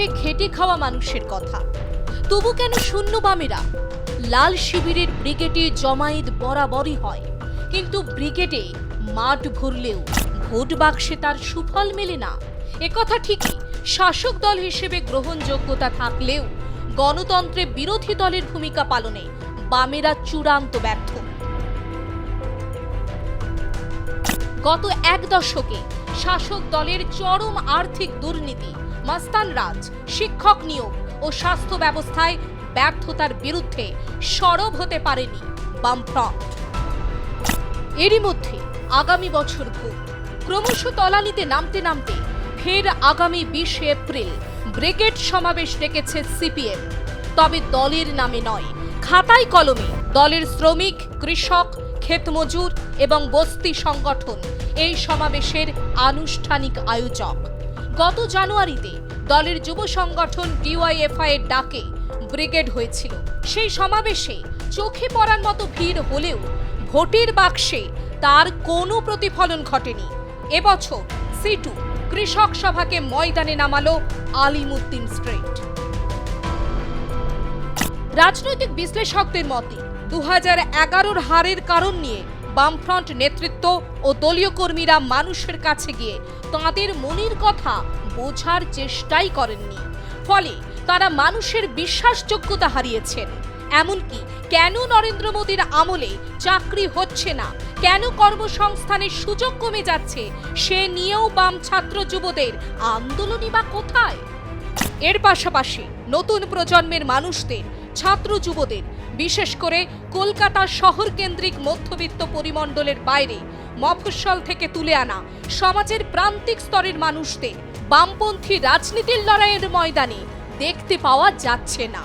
খেয়ে খেটে খাওয়া মানুষের কথা। তবু কেন শূন্য বামেরা? লাল শিবিরের ব্রিগেডে জমায়েত বরাবরই হয়। কিন্তু ব্রিগেডে মাঠ ভরলেও ভোট বাক্সে তার সুফল মেলে না। একথা ঠিকই, শাসক দল হিসেবে গ্রহণযোগ্যতা থাকলেও গণতন্ত্রে বিরোধী দলের ভূমিকা পালনে বামেরা চূড়ান্ত ব্যর্থ। গত এক দশকে শাসক দলের চরম আর্থিক দুর্নীতি মাস্তান রাজ, শিক্ষক নিয়োগ ও স্বাস্থ্য ব্যবস্থায় ব্যর্থতার বিরুদ্ধে সরব হতে পারেনি বামফ্রন্ট। এরই মধ্যে আগামী বছর ভোট। ক্রমশ তলানিতে নামতে নামতে ফের আগামী বিশে এপ্রিল ব্রিগেড সমাবেশ ডেকেছে সিপিএম। তবে দলের নামে নয়, খাতায় কলমে দলের শ্রমিক, কৃষক, ক্ষেতমজুর এবং বস্তি সংগঠন এই সমাবেশের আনুষ্ঠানিক আয়োজক। গত জানুয়ারিতে দলের যুব সংগঠন ডিওয়াইএফআই এর ডাকে ব্রিগেড হয়েছিল। সেই সমাবেশে চোখে পড়ার মতো ভিড় হলেও ভোটের বাক্সে তার কোনো প্রতিফলন ঘটেনি। এবছর সিটু কৃষক সভাকে ময়দানে নামালো আলিমুদ্দিন স্ট্রিট। রাজনৈতিক বিশ্লেষকদের মতে দু হাজার এগারোর হারের কারণ নিয়ে বামফ্রন্ট নেতৃত্ব ও দলীয় কর্মীরা মানুষের কাছে গিয়ে তাঁদের মনের কথা বোঝার চেষ্টাই করেননি। ফলে তারা মানুষের বিশ্বাসযোগ্যতা হারিয়েছেন। এমনকি কেন নরেন্দ্র মোদীর আমলে চাকরি হচ্ছে না? কেন কর্মসংস্থানের সুযোগ কমে যাচ্ছে? সে নিয়েও বাম ছাত্র যুবদের আন্দোলনই বা কোথায়? এর পাশাপাশি নতুন প্রজন্মের মানুষদের, ছাত্র যুবদের বিশেষ করে কলকাতা শহর কেন্দ্রিক মধ্যবিত্ত পরিমণ্ডলের বাইরে, মফস্বল থেকে তুলে আনা সমাজের প্রান্তিক স্তরের মানুষদের বামপন্থী রাজনীতির লড়াইয়ের ময়দানে দেখতে পাওয়া যাচ্ছে না।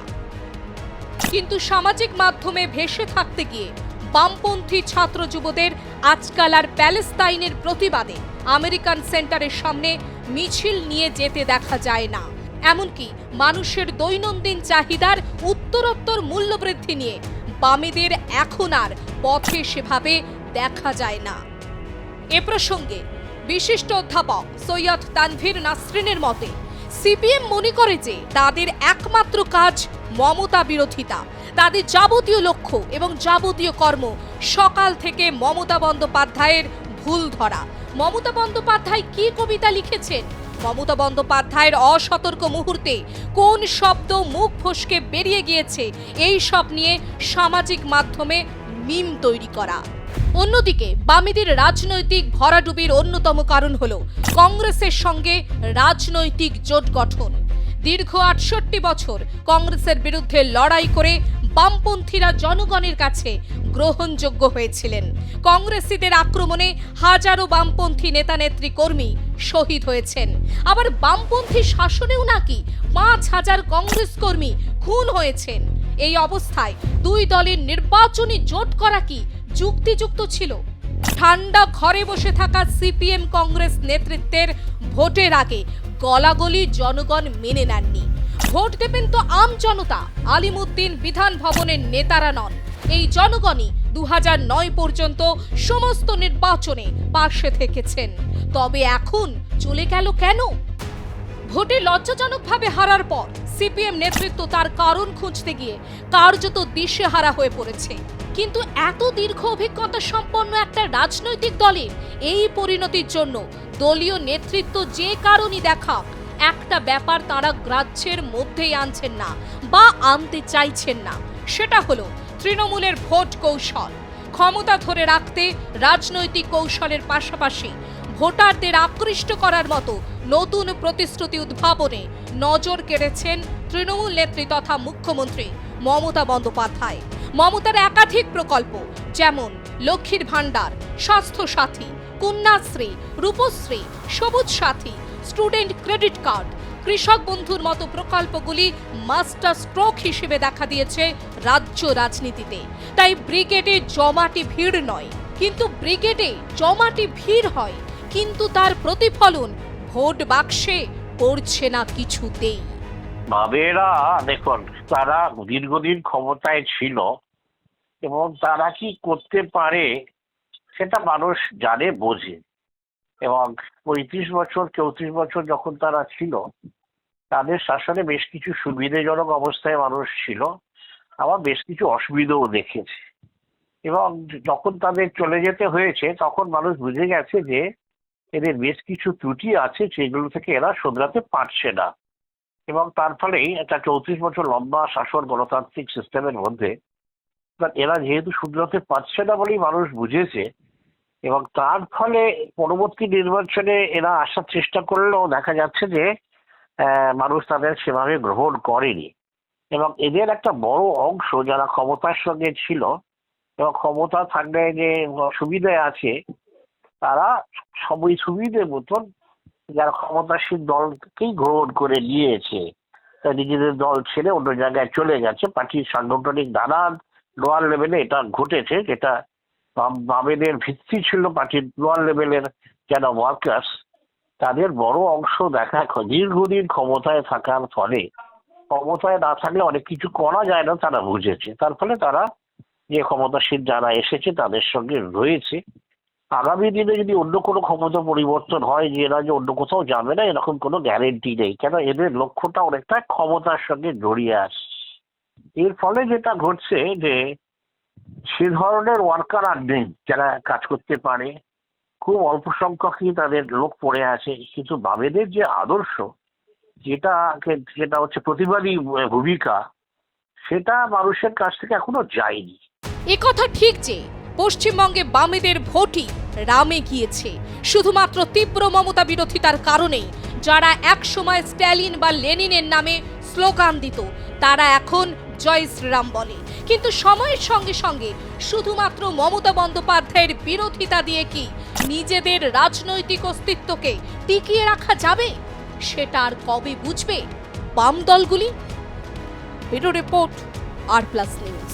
কিন্তু সামাজিক মাধ্যমে ভেসে থাকতে গিয়ে বামপন্থী ছাত্র যুবদের আজকাল আর প্যালেস্তাইনের প্রতিবাদে আমেরিকান সেন্টারের সামনে মিছিল নিয়ে যেতে দেখা যায় না। এমনকি মানুষের দৈনন্দিন চাহিদার উত্তরোত্তর মূল্যবৃদ্ধি নিয়ে বামেদের এখন আর পথে সেভাবে দেখা যায় না। এ প্রসঙ্গে বিশিষ্ট অধ্যাপক সৈয়দ তানভীর নাসরিনের মতে, সিপিএম মনে করে যে তাদের একমাত্র কাজ মমতা বিরোধিতা। তাদের যাবতীয় লক্ষ্য এবং যাবতীয় কর্ম সকাল থেকে মমতা বন্দ্যোপাধ্যায়ের ভুল ধরা। মমতা বন্দ্যোপাধ্যায় কি কবিতা লিখেছেন? মমতা বন্দ্যোপাধ্যায়ের অসতর্ক মুহূর্তে কোন শব্দ মুখ ফসকে বেরিয়ে গিয়েছে? এই সব নিয়ে সামাজিক মাধ্যমে মিম তৈরি করা। অন্যদিকে বামেদের রাজনৈতিক ভরাডুবির অন্যতম কারণ হল কংগ্রেসের সঙ্গে রাজনৈতিক জোট গঠন। দীর্ঘ আটষট্টি বছর কংগ্রেসের বিরুদ্ধে লড়াই করে বামপন্থীরা জনগণের কাছে গ্রহণযোগ্য হয়েছিলেন। কংগ্রেসীদের আক্রমণে হাজারো বামপন্থী নেতানেত্রী কর্মী শহীদ হয়েছেন। আবার বামপন্থী শাসনেও নাকি পাঁচ হাজার কংগ্রেস কর্মী খুন হয়েছেন। এই অবস্থায় দুই দলের নির্বাচনী জোট করা কি যুক্তিযুক্ত ছিল? ঠান্ডা ঘরে বসে থাকা সিপিএম কংগ্রেস নেতৃত্বের ভোটের আগে গলাগলি জনগণ মেনে নেননি। ভোট দেবেন তো আম জনতা, আলিমুদ্দিন বিধান ভবনের নেতারা নন। এই জনগণই দু নয় পর্যন্ত সমস্ত নির্বাচনে পাশে থেকেছেন। তবে এখন চলে গেল কেন? ভোটে লজ্জাজনকভাবে হারার পর সিপিএম নেতৃত্ব তার কারণ খুঁজতে গিয়ে কার্যত দিশেহারা হয়ে পড়েছে। কিন্তু এত দীর্ঘ অভিজ্ঞতা সম্পন্ন একটা রাজনৈতিক দলের এই পরিণতির জন্য দলীয় নেতৃত্ব যে কারণই দেখা একটা ব্যাপার তারা গ্রাহ্যের মধ্যেই আনছেন না বা আনতে চাইছেন না। সেটা হলো তৃণমূলের ভোট কৌশল। ক্ষমতা ধরে রাখতে রাজনৈতিক কৌশলের পাশাপাশি ভোটারদের আকৃষ্ট করার মতো নতুন প্রতিশ্রুতি উদ্ভাবনে নজর কেড়েছেন তৃণমূল নেত্রী তথা মুখ্যমন্ত্রী মমতা বন্দ্যোপাধ্যায়। মমতার একাধিক প্রকল্প যেমন লক্ষ্মীর ভাণ্ডার স্বাস্থ্য সাথী কন্যাশ্রী, রূপশ্রী, সবুজ সাথী, স্টুডেন্ট ক্রেডিট কার্ড কৃষক বন্ধুর মতো প্রকল্পগুলি মাস্টার স্ট্রোক হিসেবে দেখা দিয়েছে রাজ্য রাজনীতিতে। তাই ব্রিগেডে জমাটি ভিড় নয়। কিন্তু ব্রিগেডে জমাটি ভিড় হয়, কিন্তু তার প্রতিফলন ভোট বাক্সে পড়ছে না কিছুতেই। বাবেরা দেখুন, তারা দীর্ঘদিন ক্ষমতায় ছিল এবং তারা কি করতে পারে, সেটা মানুষ জানে, বোঝে। এবং পঁয়ত্রিশ বছর, চৌত্রিশ বছর যখন তারা ছিল, তাদের শাসনে বেশ কিছু সুবিধাজনক অবস্থায় মানুষ ছিল। আবার বেশ কিছু অসুবিধাও দেখেছে। এবং যখন তাদের চলে যেতে হয়েছে, তখন মানুষ বুঝে গেছে যে এদের বেশ কিছু ত্রুটি আছে সেগুলো থেকে এরা শোধরাতে পারছে না। এবং তার ফলেই একটা চৌত্রিশ বছর লম্বা শাসন গণতান্ত্রিক সিস্টেমের মধ্যে এরা যেহেতু শুধরাতে পারছে না বলেই মানুষ বুঝেছে এবং তার ফলে পরবর্তী নির্বাচনে এরা আসার চেষ্টা করলেও দেখা যাচ্ছে যে মানুষ তাদের সেভাবে গ্রহণ করেনি। এবং এদের একটা বড় অংশ যারা ক্ষমতার সঙ্গে ছিল এবং ক্ষমতা থাকলে যে সুবিধায় আছে, তারা সবই সুবিধে মতন যারা ক্ষমতাসীন দলকেই গ্রহণ করে নিয়েছে নিজেদের দল ছেড়ে অন্য জায়গায় চলে গেছে। পার্টির সাংগঠনিক নানান লোয়ার লেভেলে এটা ঘটেছে যেটা বামেদের ভিত্তি ছিল পার্টির লোয়ার লেভেলের যারা ওয়ার্কার্স তাদের বড় অংশ দেখা দীর্ঘদিন ক্ষমতায় থাকার ফলে, ক্ষমতায় না থাকলে অনেক কিছু করা যায় না তারা বুঝেছে। তার ফলে তারা যে ক্ষমতাসীন যারা এসেছে তাদের সঙ্গে রয়েছে। আগামী দিনে যদি অন্য কোনো ক্ষমতা পরিবর্তন হয় যে এরা যে অন্য কোথাও যাবে না, এরকম কোনো গ্যারেন্টি নেই। কেন? এদের লক্ষ্যটা অনেকটা ক্ষমতার সঙ্গে জড়িয়ে আসছে এর ফলে যেটা ঘটছে যে সে ধরনের ওয়ার্কার আর নেই যারা কাজ করতে পারে। খুব অল্প সংখ্যকই তাদের লোক পড়ে আছে। কিন্তু বামেদের যে আদর্শ যেটা যেটা হচ্ছে প্রতিবাদী ভূমিকা, সেটা মানুষের কাছ থেকে এখনও যায়নি। এ কথা ঠিক যে পশ্চিমবঙ্গে বামেদের ভোটই রামে গিয়েছে। শুধুমাত্র তীব্র মমতা বিরোধিতার কারণেই যারা একসময় স্ট্যালিন বা লেনিনের নামে স্লোগান দিত, তারা এখন জয় শ্রীরাম বলে। কিন্তু সময়ের সঙ্গে সঙ্গে শুধুমাত্র মমতা বন্দ্যোপাধ্যায়ের বিরোধিতা দিয়ে কি নিজেদের রাজনৈতিক অস্তিত্বকে টিকিয়ে রাখা যাবে, সেটা আর কবে বুঝবে বাম দলগুলি? রিপোর্ট আর প্লাস নিউজ।